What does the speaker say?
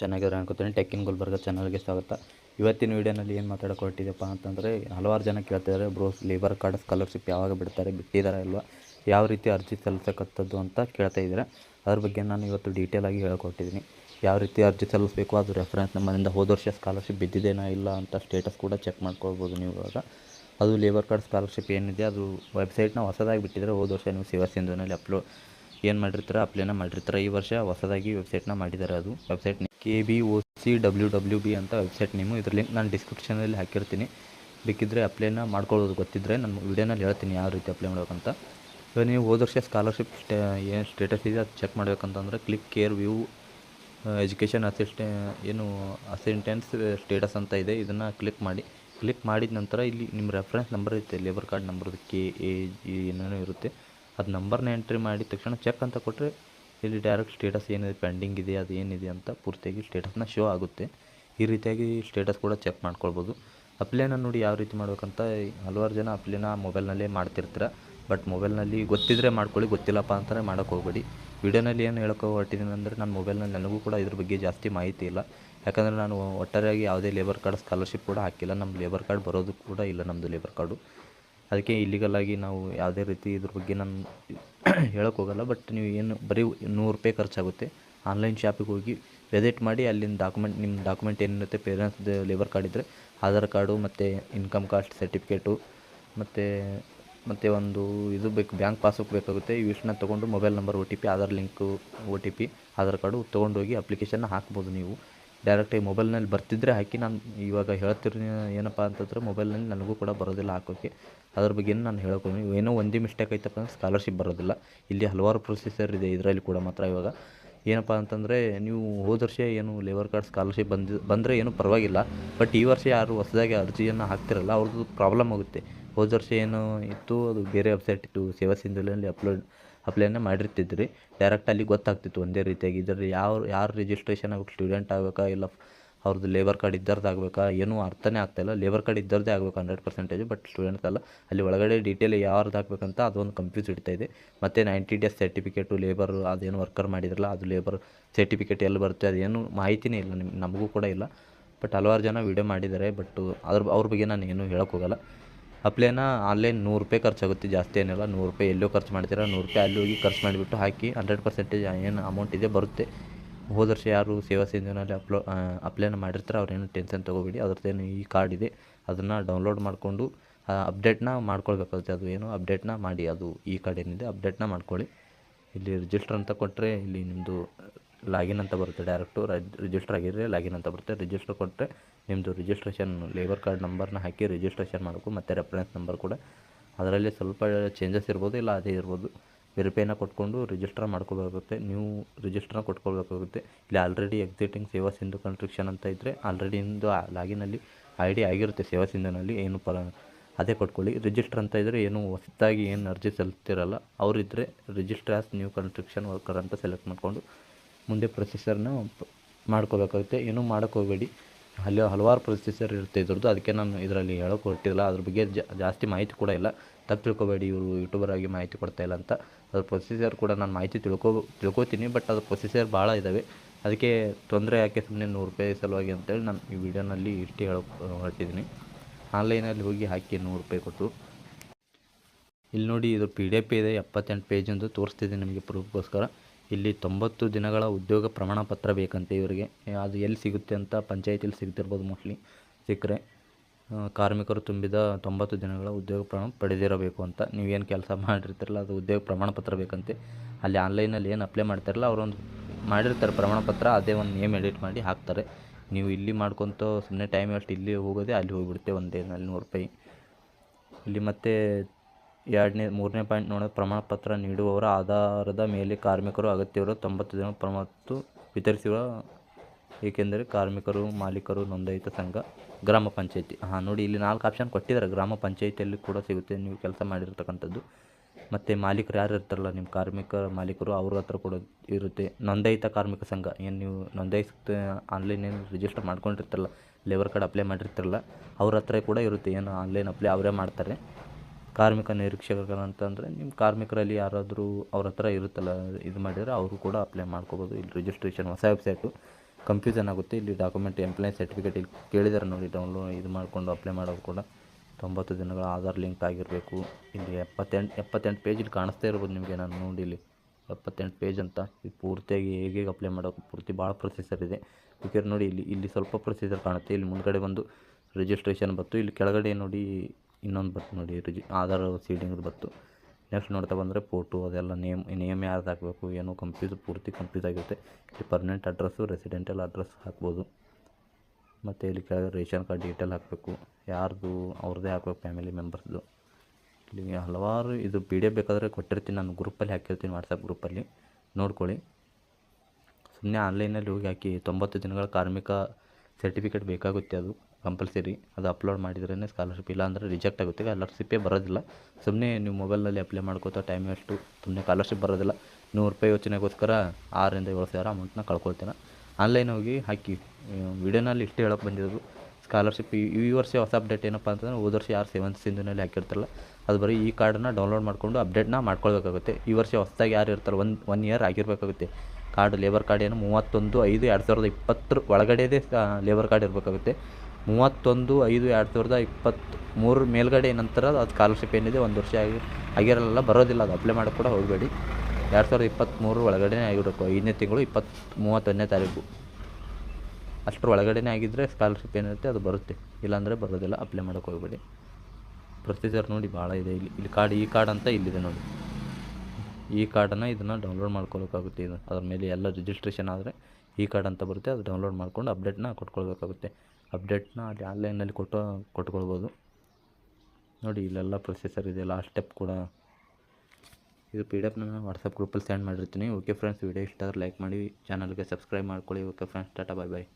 ಚೆನ್ನಾಗಿದ್ರೆ ಅನ್ಕೋತೀನಿ. Tech in Gulbarga ಚಾನಲ್ಗೆ ಸ್ವಾಗತ. ಇವತ್ತಿನ ವೀಡಿಯೋನಲ್ಲಿ ಏನು ಮಾತಾಡೋಕೆ ಹೊರಟಿದ್ದಪ್ಪ ಅಂತಂದರೆ, ಹಲವಾರು ಜನ ಕೇಳ್ತಿದ್ದಾರೆ ಬ್ರೋಸ್ ಲೇಬರ್ ಕಾರ್ಡ್ ಸ್ಕಾಲರ್ಶಿಪ್ ಯಾವಾಗ ಬಿಡ್ತಾರೆ ಬಿಟ್ಟಿದ್ದಾರೆ ಇಲ್ವಾ? ಯಾವ ರೀತಿ ಅರ್ಜಿ ಸಲ್ಲಿಸಕತ್ತದ್ದು ಅಂತ ಕೇಳ್ತಾ ಇದ್ದಾರೆ ಅದ್ರ ಬಗ್ಗೆ ನಾನು ಇವತ್ತು ಡೀಟೇಲ್ ಆಗಿ ಹೇಳ್ಕೊಟ್ಟಿದ್ದೀನಿ ಯಾವ ರೀತಿ ಅರ್ಜಿ ಸಲ್ಲಿಸಬೇಕು, ಅದು ರೆಫರೆನ್ಸ್ ನಮ್ಮಲ್ಲಿಂದ ಹೋದ ವರ್ಷ ಸ್ಕಾಲರ್ಶಿಪ್ ಬಿದ್ದಿದೆನಾ ಇಲ್ಲ ಅಂತ ಸ್ಟೇಟಸ್ ಕೂಡ ಚೆಕ್ ಮಾಡ್ಕೊಳ್ಬೋದು ನೀವು ಇವಾಗ. ಅದು ಲೇಬರ್ ಕಾರ್ಡ್ ಸ್ಕಾಲರ್ಶಿಪ್ ಏನಿದೆ, ಅದು ವೆಬ್ಸೈಟ್ನ ಹೊಸದಾಗಿ ಬಿಟ್ಟಿದ್ರೆ ಹೋದ ವರ್ಷ ನೀವು ಸೇವಾ ಸಿಂಧುನಲ್ಲಿ ಅಪ್ಲೋಡ್ ಏನು ಮಾಡಿರ್ತಾರೆ ಅಪ್ಲೈನ ಮಾಡಿರ್ತಾರೆ. ಈ ವರ್ಷ ಹೊಸದಾಗಿ ವೆಬ್ಸೈಟ್ನ ಮಾಡಿದ್ದಾರೆ ಅದು. Website K B O C W W B ಅಂತ ವೆಬ್ಸೈಟ್ ನೇಮು ಇದ್ರ ಲಿಂಕ್ ನಾನು ಡಿಸ್ಕ್ರಿಪ್ಷನಲ್ಲಿ ಹಾಕಿರ್ತೀನಿ. ಬೇಕಿದ್ದರೆ ಅಪ್ಲೈನ ಮಾಡ್ಕೊಳ್ಳೋದು ಗೊತ್ತಿದ್ದರೆ ನಾನು ವಿಡಿಯೋನಲ್ಲಿ ಹೇಳ್ತೀನಿ ಯಾವ ರೀತಿ ಅಪ್ಲೈ ಮಾಡೋಕ್ಕಂತ ಇವಾಗ ನೀವು ಹೋದ ವರ್ಷ ಸ್ಕಾಲರ್ಶಿಪ್ ಸ್ಟೇ ಏನು ಸ್ಟೇಟಸ್ ಇದೆ ಅದು check ಮಾಡಬೇಕಂತಂದ್ರೆ click here view education assist ಏನು ಅಸಿಸ್ಟೆನ್ಸ್ ಸ್ಟೇಟಸ್ ಅಂತ ಇದೆ. ಇದನ್ನು ಕ್ಲಿಕ್ ಮಾಡಿ. ಕ್ಲಿಕ್ ಮಾಡಿದ ನಂತರ ಇಲ್ಲಿ ನಿಮ್ಮ ರೆಫರೆನ್ಸ್ ನಂಬರ್ ಇರುತ್ತೆ. ಲೇಬರ್ ಕಾರ್ಡ್ ನಂಬರ್ದು ಕೆ ಎ ಏನೇನೋ ಇರುತ್ತೆ. ಅದು ನಂಬರ್ನ ಎಂಟ್ರಿ ಮಾಡಿದ ತಕ್ಷಣ ಚೆಕ್ ಅಂತ ಕೊಟ್ಟರೆ ಇಲ್ಲಿ ಡೈರೆಕ್ಟ್ ಸ್ಟೇಟಸ್ ಏನಿದೆ ಪೆಂಡಿಂಗ್ ಇದೆ, ಅದು ಏನಿದೆ ಅಂತ ಪೂರ್ತಿಯಾಗಿ ಸ್ಟೇಟಸ್ನ ಶೋ ಆಗುತ್ತೆ. ಈ ರೀತಿಯಾಗಿ ಸ್ಟೇಟಸ್ ಕೂಡ ಚೆಕ್ ಮಾಡ್ಕೊಳ್ಬೋದು. ಅಪ್ಲೈನ ನೋಡಿ ಯಾವ ರೀತಿ ಮಾಡ್ಬೇಕಂತ ಹಲವಾರು ಜನ ಅಪ್ಲೈನ ಮೊಬೈಲ್ನಲ್ಲೇ ಮಾಡ್ತಿರ್ತೀರ. ಬಟ್ ಮೊಬೈಲ್ನಲ್ಲಿ ಗೊತ್ತಿದ್ದರೆ ಮಾಡ್ಕೊಳ್ಳಿ, ಗೊತ್ತಿಲ್ಲಪ್ಪ ಅಂತಲೇ ಮಾಡೋಕ್ಕೆ ಹೋಗಬೇಡಿ. ವೀಡಿಯೋನಲ್ಲಿ ಏನು ಹೇಳೋಕೆ ಹೊರಟಿದ್ದೀನಿ ಅಂದರೆ ನನ್ನ ಮೊಬೈಲ್ನಲ್ಲಿ ನನಗೂ ಕೂಡ ಇದ್ರ ಬಗ್ಗೆ ಜಾಸ್ತಿ ಮಾಹಿತಿ ಇಲ್ಲ. ಯಾಕಂದರೆ ನಾನು ಒಟ್ಟಾರೆಯಾಗಿ ಯಾವುದೇ ಲೇಬರ್ ಕಾರ್ಡ್ ಸ್ಕಾಲರ್ಶಿಪ್ ಕೂಡ ಹಾಕಿಲ್ಲ. ನಮ್ಮ ಲೇಬರ್ ಕಾರ್ಡ್ ಬರೋದು ಕೂಡ ಇಲ್ಲ ನಮ್ಮದು ಲೇಬರ್ ಕಾರ್ಡು ಅದಕ್ಕೆ ಇಲ್ಲಿಗಲಾಗಿ ನಾವು ಯಾವುದೇ ರೀತಿ ಇದ್ರ ಬಗ್ಗೆ ನಾನು ಹೇಳೋಕ್ಕೆ ಹೋಗಲ್ಲ ಬಟ್ ನೀವು ಏನು ಬರೀ ನೂರು ರೂಪಾಯಿ ಖರ್ಚಾಗುತ್ತೆ. ಆನ್ಲೈನ್ ಶಾಪಿಗೆ ಹೋಗಿ ವಿಸಿಟ್ ಮಾಡಿ, ಅಲ್ಲಿನ ಡಾಕ್ಯುಮೆಂಟ್ ನಿಮ್ಮ ಡಾಕ್ಯುಮೆಂಟ್ ಏನಿರುತ್ತೆ ಪೇರೆಂಟ್ಸ್ದು ಲೇಬರ್ ಕಾರ್ಡ್ ಇದ್ದರೆ ಆಧಾರ್ ಕಾರ್ಡು ಮತ್ತು ಇನ್ಕಮ್ ಕಾಸ್ಟ್ ಸರ್ಟಿಫಿಕೇಟು ಮತ್ತು ಮತ್ತು ಒಂದು ಇದು ಬೇಕು ಬ್ಯಾಂಕ್ ಪಾಸ್ಬುಕ್ ಬೇಕಾಗುತ್ತೆ. ಇವಿಷ್ಟನ್ನ ತೊಗೊಂಡು mobile number O T P Aadhaar link O T P Aadhaar card ತೊಗೊಂಡೋಗಿ ಅಪ್ಲಿಕೇಶನ್ನ ಹಾಕ್ಬೋದು ನೀವು. ಡೈರೆಕ್ಟಾಗಿ ಮೊಬೈಲ್ನಲ್ಲಿ ಬರ್ತಿದ್ರೆ ಹಾಕಿ, ನಾನು ಇವಾಗ ಹೇಳ್ತಿರೋ ಏನಪ್ಪ ಅಂತಂದ್ರೆ ಮೊಬೈಲ್ನಲ್ಲಿ ನನಗೂ ಕೂಡ ಬರೋದಿಲ್ಲ ಹಾಕೋಕ್ಕೆ ಅದ್ರ ಬಗ್ಗೆ ನಾನು ಹೇಳೋಕೆ ಏನೋ ಒಂದೇ ಮಿಸ್ಟೇಕ್ ಐತಪ್ಪ ಅಂದ್ರೆ ಸ್ಕಾಲರ್ಶಿಪ್ ಬರೋದಿಲ್ಲ. ಇಲ್ಲಿ ಹಲವಾರು ಪ್ರೊಸೀಸರ್ ಇದೆ ಇದರಲ್ಲಿ ಕೂಡ ಮಾತ್ರ ಇವಾಗ. ಏನಪ್ಪ ಅಂತಂದರೆ ನೀವು ಹೋದ ವರ್ಷ ಏನು ಲೇಬರ್ ಕಾರ್ಡ್ ಸ್ಕಾಲರ್ಶಿಪ್ ಬಂದು, ಬಂದರೆ ಏನು ಪರವಾಗಿಲ್ಲ. ಬಟ್ ಈ ವರ್ಷ ಯಾರು ಹೊಸದಾಗಿ ಅರ್ಜಿಯನ್ನು ಹಾಕ್ತಿರಲ್ಲ, ಅವ್ರದ್ದು ಪ್ರಾಬ್ಲಮ್ ಆಗುತ್ತೆ. ಹೋದ ವರ್ಷ ಏನು ಇತ್ತು, ಅದು ಬೇರೆ ವೆಬ್ಸೈಟ್ ಇತ್ತು. ಸೇವಾ ಸಿಂಧುಲಲ್ಲಿ ಅಪ್ಲೋಡ್ ಅಪ್ಲೈನ ಮಾಡಿರ್ತಿದ್ರಿ. ಡೈರೆಕ್ಟ್ ಅಲ್ಲಿ ಗೊತ್ತಾಗ್ತಿತ್ತು ಒಂದೇ ರೀತಿಯಾಗಿ. ಇದರಲ್ಲಿ ಯಾವ, ಯಾರು ರಿಜಿಸ್ಟ್ರೇಷನ್ ಆಗಬೇಕು ಸ್ಟೂಡೆಂಟ್ ಆಗಬೇಕಾ, ಇಲ್ಲ ಅವ್ರದ್ದು ಲೇಬರ್ ಕಾರ್ಡ್ ಇದ್ದರ್ದು ಆಗಬೇಕಾ? ಏನೂ ಅರ್ಥನೇ ಆಗ್ತಾಯಿಲ್ಲ ಲೇಬರ್ ಕಾರ್ಡ್ ಇದ್ದರದೇ ಆಗಬೇಕು ಹಂಡ್ರೆಡ್ ಪರ್ಸೆಂಟೇಜ್ ಬಟ್ ಸ್ಟೂಡೆಂಟ್ಸ್ ಅಲ್ಲ. ಅಲ್ಲಿ ಒಳಗಡೆ ಡೀಟೇಲ್ ಯಾರ್ದು ಹಾಕ್ಬೇಕಂತ ಅದೊಂದು ಕನ್ಫ್ಯೂಸ್ ಇಡ್ತಾ ಇದೆ. ಮತ್ತು ನೈಂಟಿ ಡೇಸ್ ಸರ್ಟಿಫಿಕೇಟು ಲೇಬರ್ ಅದೇನು ವರ್ಕರ್ ಮಾಡಿದ್ರಲ್ಲ, ಅದು ಲೇಬರ್ ಸರ್ಟಿಫಿಕೇಟ್ ಎಲ್ಲಿ ಬರುತ್ತೆ ಅದೇನು ಮಾಹಿತಿನೇ ಇಲ್ಲ ನಿಮ್ಗೆ ನಮಗೂ ಕೂಡ ಇಲ್ಲ. ಬಟ್ ಹಲವಾರು ಜನ ವೀಡಿಯೋ ಮಾಡಿದ್ದಾರೆ ಬಟ್ ಅದ್ರ ಅವ್ರ ಬಗ್ಗೆ ನಾನು ಏನೂ ಹೋಗಲ್ಲ. ಅಪ್ಲೈನ ಆನ್ಲೈನ್ ನೂರು ರೂಪಾಯಿ ಖರ್ಚಾಗುತ್ತೆ ಜಾಸ್ತಿ ಏನಿಲ್ಲ. ನೂರು ರೂಪಾಯಿ ಎಲ್ಲೋ ಖರ್ಚು ಮಾಡ್ತೀರಾ, ನೂರು ರೂಪಾಯಿ ಅಲ್ಲಿ ಹೋಗಿ ಖರ್ಚು ಮಾಡಿಬಿಟ್ಟು ಹಾಕಿ ಹಂಡ್ರೆಡ್ ಪರ್ಸೆಂಟೇಜ್ ಏನು ಅಮೌಂಟ್ ಇದೆ ಬರುತ್ತೆ. ಹೋದ ವರ್ಷ ಯಾರು ಸೇವಾ ಸಿಂಧುನಲ್ಲಿ ಅಪ್ಲೋ ಅಪ್ಲೈನ ಮಾಡಿರ್ತಾರೆ ಅವ್ರೇನು ಟೆನ್ಷನ್ ತೊಗೋಬೇಡಿ. ಅದ್ರದ್ದೇನು ಈ ಕಾರ್ಡ್ ಇದೆ. ಅದನ್ನು ಡೌನ್ಲೋಡ್ ಮಾಡಿಕೊಂಡು ಅಪ್ಡೇಟ್ನ ಮಾಡ್ಕೊಳ್ಬೇಕಾಗುತ್ತೆ. ಅದು ಏನು? ಅಪ್ಡೇಟ್ನ ಮಾಡಿ. ಅದು ಈ ಕಾರ್ಡ್ ಏನಿದೆ ಅಪ್ಡೇಟ್ನ ಮಾಡ್ಕೊಳ್ಳಿ. ಇಲ್ಲಿ ರಿಜಿಸ್ಟರ್ ಅಂತ ಕೊಟ್ಟರೆ ಇಲ್ಲಿ ನಿಮ್ಮದು ಲಾಗಿನ್ ಅಂತ ಬರುತ್ತೆ ಡೈರೆಕ್ಟು ರಿಜಿಸ್ಟರ್ ಆಗಿದ್ರೆ ಲಾಗಿನ್ ಅಂತ ಬರುತ್ತೆ. ರಿಜಿಸ್ಟರ್ ಕೊಟ್ಟರೆ ನಿಮ್ಮದು ರಿಜಿಸ್ಟ್ರೇಷನ್ ಲೇಬರ್ ಕಾರ್ಡ್ ನಂಬರ್ನ ಹಾಕಿ ರಿಜಿಸ್ಟ್ರೇಷನ್ ಮಾಡಬೇಕು ಮತ್ತು ರೆಫರೆನ್ಸ್ ನಂಬರ್ ಕೂಡ. ಅದರಲ್ಲಿ ಸ್ವಲ್ಪ ಚೇಂಜಸ್ ಇರ್ಬೋದು, ಇಲ್ಲ ಅದೇ ಇರ್ಬೋದು. ವೆರಿಫೈನ ಕೊಟ್ಕೊಂಡು ರಿಜಿಸ್ಟರ್ ಮಾಡ್ಕೋಬೇಕಾಗುತ್ತೆ. ನೀವು ರಿಜಿಸ್ಟರ್ನ ಕೊಟ್ಕೊಳ್ಬೇಕಾಗುತ್ತೆ. ಇಲ್ಲಿ ಆಲ್ರೆಡಿ ಎಕ್ಸಿಟಿಂಗ್ ಸೇವಾ ಸಿಂಧು ಕನ್ಸ್ಟ್ರಕ್ಷನ್ ಅಂತ ಇದ್ದರೆ ಆಲ್ರೆಡಿ ನಿಮ್ಮದು ಲಾಗಿನಲ್ಲಿ ಐ ಡಿ ಆಗಿರುತ್ತೆ ಸೇವಾ ಸಿಂಧುನಲ್ಲಿ, ಏನು ಪರ ಅದೇ ಕೊಟ್ಕೊಳ್ಳಿ. ರಿಜಿಸ್ಟರ್ ಅಂತ ಇದ್ದರೆ ಏನು ಹೊಸದಾಗಿ ಏನು ಅರ್ಜಿ ಸಲ್ಲಿಸ್ತಿರಲ್ಲ ಅವರಿದ್ದರೆ register as new construction worker ಅಂತ ಸೆಲೆಕ್ಟ್ ಮಾಡಿಕೊಂಡು ಮುಂದೆ ಪ್ರೊಸೆಸರ್ನ ಮಾಡ್ಕೋಬೇಕಾಗುತ್ತೆ. ಏನೂ ಹೋಗಬೇಡಿ. ಅಲ್ಲಿ ಹಲವಾರು ಪ್ರೊಸೆಸರ್ ಇರುತ್ತೆ ಇದ್ರದ್ದು. ಅದಕ್ಕೆ ನಾನು ಇದರಲ್ಲಿ ಹೇಳೋಕೆ ಹೊರಟಿಲ್ಲ. ಅದ್ರ ಬಗ್ಗೆ ಜಾಸ್ತಿ ಮಾಹಿತಿ ಕೂಡ ಇಲ್ಲ. ತಪ್ಪು ತಿಳ್ಕೊಬೇಡಿ, ಇವರು ಯೂಟ್ಯೂಬರ್ ಆಗಿ ಮಾಹಿತಿ ಕೊಡ್ತಾ ಇಲ್ಲ ಅಂತ. ಅದ್ರ ಪ್ರೊಸೀಜರ್ ಕೂಡ ನಾನು ಮಾಹಿತಿ ತಿಳ್ಕೊ, ತಿಳ್ಕೊತೀನಿ ಬಟ್ ಅದ್ರ ಪ್ರೊಸೀಜರ್ ಭಾಳ ಇದ್ದಾವೆ ಅದಕ್ಕೆ ತೊಂದರೆ ಯಾಕೆ ಸುಮ್ಮನೆ ನೂರು ರೂಪಾಯಿ ಸಲುವಾಗಿ ಅಂತೇಳಿ ನಾನು ಈ ವಿಡಿಯೋನಲ್ಲಿ ಇಷ್ಟು ಹೇಳೋಕೆ ಹೊರಟಿದ್ದೀನಿ ಆನ್ಲೈನಲ್ಲಿ ಹೋಗಿ ಹಾಕಿ ನೂರು ರೂಪಾಯಿ ಕೊಟ್ಟು. ಇಲ್ಲಿ ನೋಡಿ ಇದು ಪಿ ಡಿ ಎಫ್ ಇದೆ, ಎಪ್ಪತ್ತೆಂಟು ಪೇಜಿಂದು ತೋರಿಸ್ತಿದೆ ನಿಮಗೆ ಪ್ರೂಫ್ಗೋಸ್ಕರ ಇಲ್ಲಿ ತೊಂಬತ್ತು ದಿನಗಳ ಉದ್ಯೋಗ ಪ್ರಮಾಣ ಪತ್ರ ಬೇಕಂತೆ ಇವರಿಗೆ. ಅದು ಎಲ್ಲಿ ಸಿಗುತ್ತೆ ಅಂತ ಪಂಚಾಯತಿಲಿ ಸಿಗ್ತಿರ್ಬೋದು ಮೋಸ್ಟ್ಲಿ ಸಿಕ್ಕರೆ. ಕಾರ್ಮಿಕರು ತುಂಬಿದ ತೊಂಬತ್ತು ದಿನಗಳ ಉದ್ಯೋಗ ಪ್ರಮಾಣ ಪಡೆದಿರಬೇಕು ಅಂತ. ನೀವೇನು ಕೆಲಸ ಮಾಡಿರ್ತೀರಲ್ಲ, ಅದು ಉದ್ಯೋಗ ಪ್ರಮಾಣ ಪತ್ರ ಬೇಕಂತೆ. ಅಲ್ಲಿ ಆನ್ಲೈನಲ್ಲಿ ಏನು ಅಪ್ಲೈ ಮಾಡ್ತಾರಲ್ಲ, ಅವರೊಂದು ಮಾಡಿರ್ತಾರೆ ಪ್ರಮಾಣ ಪತ್ರ, ಅದೇ ಒಂದು ನೇಮ್ ಎಡಿಟ್ ಮಾಡಿ ಹಾಕ್ತಾರೆ. ನೀವು ಇಲ್ಲಿ ಮಾಡ್ಕೊತ ಸುಮ್ಮನೆ ಟೈಮ್ ವೇಸ್ಟ್ ಇಲ್ಲಿ ಹೋಗೋದೇ, ಅಲ್ಲಿ ಹೋಗಿಬಿಡುತ್ತೆ ಒಂದೇ ಅಲ್ಲಿ ನೂರು ರೂಪಾಯಿ. ಇಲ್ಲಿ ಮತ್ತೆ ಎರಡನೇ, ಮೂರನೇ ಪಾಯಿಂಟ್ ನೋಡೋದು ಪ್ರಮಾಣ ಪತ್ರ ನೀಡುವವರ ಆಧಾರದ ಮೇಲೆ ಕಾರ್ಮಿಕರು ಅಗತ್ಯವಿರೋ ತೊಂಬತ್ತು ದಿನ ಪ್ರಮಾಣ ವಿತರಿಸುವ ಏಕೆಂದರೆ ಕಾರ್ಮಿಕರು, ಮಾಲೀಕರು, ನೋಂದಾಯಿತ ಸಂಘ, ಗ್ರಾಮ ಪಂಚಾಯಿತಿ. ಹಾಂ ನೋಡಿ, ಇಲ್ಲಿ ನಾಲ್ಕು ಆಪ್ಷನ್ ಕೊಟ್ಟಿದ್ದಾರೆ. ಗ್ರಾಮ ಪಂಚಾಯಿತಿಯಲ್ಲಿ ಕೂಡ ಸಿಗುತ್ತೆ. ನೀವು ಕೆಲಸ ಮಾಡಿರ್ತಕ್ಕಂಥದ್ದು. ಮತ್ತು ಮಾಲೀಕರು ಯಾರು ಇರ್ತಾರಲ್ಲ, ನಿಮ್ಮ ಕಾರ್ಮಿಕ ಮಾಲೀಕರು ಅವ್ರ ಹತ್ರ ಕೂಡ ಇರುತ್ತೆ. ನೋಂದಾಯಿತ ಕಾರ್ಮಿಕ ಸಂಘ. ಏನು ನೀವು ನೋಂದಾಯಿಸುತ್ತೆ ಆನ್ಲೈನ್ ಏನು ರಿಜಿಸ್ಟರ್ ಮಾಡ್ಕೊಂಡಿರ್ತಾರಲ್ಲ ಲೇಬರ್ ಕಾರ್ಡ್ ಅಪ್ಲೈ ಮಾಡಿರ್ತಾರಲ್ಲ, ಅವ್ರ ಹತ್ರ ಕೂಡ ಇರುತ್ತೆ. ಏನು ಆನ್ಲೈನ್ ಅಪ್ಲೈ ಅವರೇ ಮಾಡ್ತಾರೆ. ಕಾರ್ಮಿಕ ನಿರೀಕ್ಷಕರು ಅಂತಂದರೆ ನಿಮ್ಮ ಕಾರ್ಮಿಕರಲ್ಲಿ ಯಾರಾದರೂ ಅವ್ರ ಹತ್ರ ಇರುತ್ತಲ್ಲ, ಇದು ಮಾಡಿದರೆ ಅವರು ಕೂಡ ಅಪ್ಲೈ ಮಾಡ್ಕೋಬೋದು. ಇಲ್ಲಿ ರಿಜಿಸ್ಟ್ರೇಷನ್ ಹೊಸ ವೆಬ್ಸೈಟು ಕನ್ಫ್ಯೂಷನ್ ಆಗುತ್ತೆ ಇಲ್ಲಿ ಡಾಕ್ಯುಮೆಂಟ್ ಎಂಪ್ಲಾಯ್ ಸರ್ಟಿಫಿಕೇಟ್ ಇಲ್ಲಿ ಕೇಳಿದ್ದಾರೆ ನೋಡಿ ಡೌನ್ಲೋಡ್ ಇದು ಮಾಡಿಕೊಂಡು ಅಪ್ಲೈ ಮಾಡೋದು ಕೂಡ ತೊಂಬತ್ತು ದಿನಗಳ ಆಧಾರ್ ಲಿಂಕ್ ಆಗಿರಬೇಕು. ಇಲ್ಲಿ ಎಪ್ಪತ್ತೆಂಟು ಎಪ್ಪತ್ತೆಂಟು ಇಲ್ಲಿ ಕಾಣಿಸ್ತಾ ಇರ್ಬೋದು ನಿಮಗೆ, ನಾನು ನೋಡಿ ಇಲ್ಲಿ. ಎಪ್ಪತ್ತೆಂಟು ಪೇಜ್ ಅಂತ. ಇದು ಪೂರ್ತಿಯಾಗಿ ಹೇಗೆ ಹೇಗೆ ಅಪ್ಲೈ ಮಾಡೋಕೆ ಪೂರ್ತಿ ಭಾಳ ಪ್ರೊಸೀಸರ್ ಇದೆ. ಬೇಕಾದ್ರೆ ನೋಡಿ, ಇಲ್ಲಿ ಇಲ್ಲಿ ಸ್ವಲ್ಪ ಪ್ರೊಸೀಸರ್ ಕಾಣುತ್ತೆ. ಇಲ್ಲಿ ಮುಂದ್ಗಡೆ ಬಂದು ರಿಜಿಸ್ಟ್ರೇಷನ್ ಬತ್ತು. ಇಲ್ಲಿ ಕೆಳಗಡೆ ನೋಡಿ ಇನ್ನೊಂದು ಬತ್ತು ನೋಡಿ ರಿಜಿ ಆಧಾರ್ ಸೀಡಿಂಗ್ ಬತ್ತು. ನೆಕ್ಸ್ಟ್ ನೋಡ್ತಾ ಬಂದರೆ ಫೋಟೋ ಅದೆಲ್ಲ ನೇಮ್ ನೇಮ್ ಯಾರ್ದು ಹಾಕಬೇಕು, ಏನು ಕಂಪ್ಯೂಸ್ ಪೂರ್ತಿ ಕಂಪ್ಯೂಸ್ ಆಗಿರುತ್ತೆ. ಇಲ್ಲಿ ಪರ್ಮನೆಂಟ್ ಅಡ್ರೆಸ್ಸು ರೆಸಿಡೆಂಟಲ್ ಅಡ್ರೆಸ್ ಹಾಕ್ಬೋದು. ಮತ್ತು ಇಲ್ಲಿ ಕೆಳಗೆ ರೇಷನ್ ಕಾರ್ಡ್ ಡೀಟೇಲ್ ಹಾಕಬೇಕು. ಯಾರ್ದು, ಅವ್ರದ್ದೇ ಹಾಕಬೇಕು ಫ್ಯಾಮಿಲಿ ಮೆಂಬರ್ಸ್ದು ಇಲ್ಲಿ ಹಲವಾರು ಇದು ಪಿ ಡಿ ಎಫ್ ಬೇಕಾದರೆ ಕೊಟ್ಟಿರ್ತೀನಿ. ನಾನು ಗ್ರೂಪಲ್ಲಿ ಹಾಕಿರ್ತೀನಿ ವಾಟ್ಸಪ್ ಗ್ರೂಪಲ್ಲಿ. ನೋಡ್ಕೊಳ್ಳಿ. ಸುಮ್ಮನೆ ಆನ್ಲೈನಲ್ಲಿ ಹೋಗಿ ಹಾಕಿ ತೊಂಬತ್ತು ದಿನಗಳ ಕಾರ್ಮಿಕ ಸರ್ಟಿಫಿಕೇಟ್ ಬೇಕಾಗುತ್ತೆ ಅದು. ಕಂಪಲ್ಸರಿ ಅದು ಅಪ್ಲೋಡ್ ಮಾಡಿದ್ರೇ ಸ್ಕಾಲರ್ಶಿಪ್ ಇಲ್ಲ ಅಂದರೆ ರಿಜೆಕ್ಟ್ ಆಗುತ್ತೆ ಸ್ಕಾಲರ್ಶಿಪ್ಪೇ ಬರೋದಿಲ್ಲ. ಸುಮ್ಮನೆ ನೀವು ಮೊಬೈಲ್ನಲ್ಲಿ ಅಪ್ಲೈ ಮಾಡ್ಕೋತಾ ಟೈಮ್ ಎಷ್ಟು ಸುಮ್ಮನೆ ಸ್ಕಾಲರ್ಶಿಪ್ ಬರೋದಿಲ್ಲ. ನೂರು ರೂಪಾಯಿ ಯೋಚನೆಗೋಸ್ಕರ ಆರರಿಂದ ಏಳು ಸಾವಿರ ಅಮೌಂಟ್ನ ಕಳ್ಕೊಳ್ತೇನೆ ಆನ್ಲೈನ್ ಹೋಗಿ ಹಾಕಿ. ವಿಡಿಯೋನಲ್ಲಿ ಇಷ್ಟು ಹೇಳೋಕೆ ಬಂದಿರೋದು. ಸ್ಕಾಲರ್ಶಿಪ್ ಈ ಈ ವರ್ಷ ಹೊಸ ಅಪ್ಡೇಟ್ ಏನಪ್ಪ ಅಂತಂದ್ರೆ ಹೋದ ವರ್ಷ ಯಾರು ಸೆವೆಂತ್ ಸಿಂಧುನಲ್ಲಿ ಹಾಕಿರ್ತಾರಲ್ಲ, ಅದು ಬರೀ ಈ ಕಾರ್ಡನ್ನ ಡೌನ್ಲೋಡ್ ಮಾಡಿಕೊಂಡು ಅಪ್ಡೇಟ್ನ ಮಾಡ್ಕೊಳ್ಬೇಕಾಗುತ್ತೆ. ಈ ವರ್ಷ ಹೊಸದಾಗಿ ಯಾರು ಇರ್ತಾರೆ ಒಂದು ಒನ್ ಇಯರ್ ಆಗಿರಬೇಕಾಗುತ್ತೆ. ಕಾರ್ಡ್ ಲೇಬರ್ ಕಾರ್ಡ್ ಏನು ಮೂವತ್ತೊಂದು, ಐದು, ಎರಡು ಸಾವಿರದ ಇಪ್ಪತ್ತರ ಒಳಗಡೆದೇ ಲೇಬರ್ ಕಾರ್ಡ್ ಇರಬೇಕಾಗುತ್ತೆ. ಮೂವತ್ತೊಂದು, ಐದು, ಎರಡು ಸಾವಿರದ ಇಪ್ಪತ್ತು ಮೂರು ಮೇಲ್ಗಡೆ ನಂತರ ಅದು ಸ್ಕಾಲರ್ಶಿಪ್ ಏನಿದೆ, ಒಂದು ವರ್ಷ ಆಗಿ ಆಗಿರಲ್ಲ, ಬರೋದಿಲ್ಲ, ಅದು ಅಪ್ಲೈ ಮಾಡೋಕ್ಕೆ ಕೂಡ ಹೋಗಬೇಡಿ. ಎರಡು ಸಾವಿರದ ಇಪ್ಪತ್ತ್ಮೂರು ಒಳಗಡೆ ಆಗಿರಬೇಕು ಐದನೇ ತಿಂಗಳು ಇಪ್ಪತ್ತು ಮೂವತ್ತೊಂದನೇ ತಾರೀಕು. ಅಷ್ಟರ ಒಳಗಡೆನೇ ಆಗಿದ್ದರೆ ಸ್ಕಾಲರ್ಶಿಪ್ ಏನಿರುತ್ತೆ, ಅದು ಬರುತ್ತೆ. ಇಲ್ಲಾಂದರೆ ಬರೋದಿಲ್ಲ ಅಪ್ಲೈ ಮಾಡೋಕ್ಕೆ ಹೋಗಬೇಡಿ. ಪ್ರೊಸೀಜರ್ ನೋಡಿ, ಭಾಳ ಇದೆ. ಇಲ್ಲಿ ಇಲ್ಲಿ ಕಾರ್ಡ್ ಈ ಕಾರ್ಡ್ ಅಂತ ಇಲ್ಲಿದೆ ನೋಡಿ. ಈ ಕಾರ್ಡನ್ನು ಇದನ್ನು ಡೌನ್ಲೋಡ್ ಮಾಡ್ಕೊಳ್ಬೇಕಾಗುತ್ತೆ ಇದು. ಅದ್ರ ಮೇಲೆ ಎಲ್ಲ ರಿಜಿಸ್ಟ್ರೇಷನ್ ಆದರೆ ಈ ಕಾರ್ಡ್ ಅಂತ ಬರುತ್ತೆ, ಅದು ಡೌನ್ಲೋಡ್ ಮಾಡ್ಕೊಂಡು ಅಪ್ಡೇಟ್ನ ಕೊಟ್ಕೊಳ್ಬೇಕಾಗುತ್ತೆ. ಅಪ್ಡೇಟ್ನ ಅಲ್ಲಿ ಆನ್ಲೈನಲ್ಲಿ ಕೊಟ್ಟು ಕೊಟ್ಕೊಳ್ಬೋದು. ನೋಡಿ, ಇಲ್ಲೆಲ್ಲ ಪ್ರೊಸೆಸರ್ ಇದೆ. ಲಾಸ್ಟ್ ಸ್ಟೆಪ್ ಕೂಡ ಇದು ಪಿ ಡಿ ಎಫ್ನ ನಾನು ವಾಟ್ಸಪ್ ಗ್ರೂಪಲ್ಲಿ ಸೆಂಡ್ ಮಾಡಿರ್ತೀನಿ. ಓಕೆ ಫ್ರೆಂಡ್ಸ್ ವಿಡಿಯೋ ಇಷ್ಟ ಆದರೆ ಲೈಕ್ ಮಾಡಿ. ಚಾನಲ್ಗೆ ಸಬ್ಸ್ಕ್ರೈಬ್ ಮಾಡ್ಕೊಳ್ಳಿ. Okay friends tata bye bye